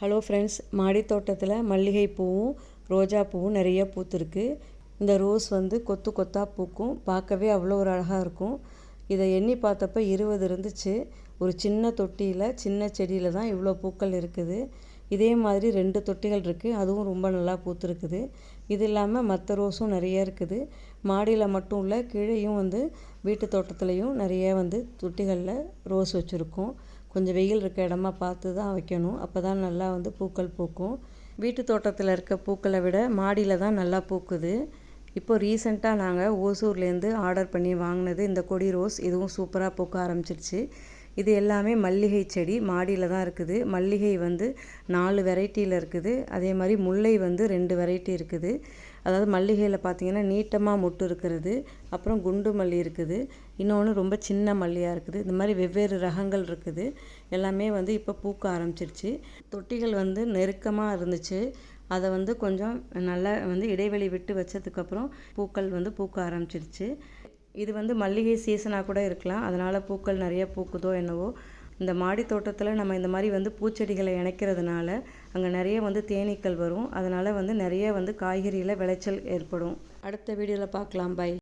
Hello friends மாடி தோட்டத்தில் மல்லிகை பூவும் ரோஜா பூவும் நிறைய பூத்துருக்கு. இந்த ரோஸ் வந்து கொத்து கொத்தாக பூக்கும். பார்க்கவே அவ்வளோ ஒரு அழகாக இருக்கும். இதை எண்ணி பார்த்தப்ப இருபது இருந்துச்சு. ஒரு சின்ன தொட்டியில் சின்ன செடியில் தான் இவ்வளோ பூக்கள் இருக்குது. இதே மாதிரி ரெண்டு தொட்டிகள் இருக்குது அதுவும் ரொம்ப நல்லா பூத்துருக்குது. இது இல்லாமல் மற்ற ரோஸும் நிறைய இருக்குது. மாடியில் மட்டும் இல்லை கீழேயும் வந்து வீட்டு தோட்டத்துலேயும் நிறைய வந்து தொட்டிகளில் ரோஸ் வச்சுருக்கோம். கொஞ்சம் வெயில் இருக்க இடமா பார்த்து தான் வைக்கணும். அப்போ தான் நல்லா வந்து பூக்கள் பூக்கும். வீட்டு தோட்டத்தில் இருக்க பூக்களை விட மாடியில் தான் நல்லா பூக்குது. இப்போ ரீசெண்டாக நாங்கள் ஓசூர்லேருந்து ஆர்டர் பண்ணி வாங்கினது இந்த கொடி ரோஸ். இதுவும் சூப்பராக பூக்க ஆரம்பிச்சிருச்சு. இது எல்லாமே மல்லிகை செடி மாடியில் தான் இருக்குது. மல்லிகை வந்து நாலு வெரைட்டியில் இருக்குது. அதே மாதிரி முல்லை வந்து ரெண்டு வெரைட்டி இருக்குது. அதாவது மல்லிகையில் பார்த்தீங்கன்னா நீட்டமாக மொட்டு இருக்கிறது. அப்புறம் குண்டு மல்லி இருக்குது. இன்னொன்று ரொம்ப சின்ன மல்லியாக இருக்குது. இந்த மாதிரி வெவ்வேறு ரகங்கள் இருக்குது. எல்லாமே வந்து இப்போ பூக்க ஆரம்பிச்சிருச்சு. தொட்டிகள் வந்து நெருக்கமாக இருந்துச்சு. அதை வந்து கொஞ்சம் நல்லா வந்து இடைவெளி விட்டு வச்சதுக்கப்புறம் பூக்கள் வந்து பூக்க ஆரம்பிச்சிருச்சு. இது வந்து மல்லிகை சீசனாக கூட இருக்கலாம். அதனால் பூக்கள் நிறைய பூக்குதோ என்னவோ. இந்த மாடி தோட்டத்தில் நம்ம இந்த மாதிரி வந்து பூச்செடிகளை இணைக்கிறதுனால அங்கே நிறைய வந்து தேனீக்கள் வரும். அதனால் வந்து நிறைய வந்து காய்கறியில் விளைச்சல் ஏற்படும். அடுத்த வீடியோவில் பார்க்கலாம். பை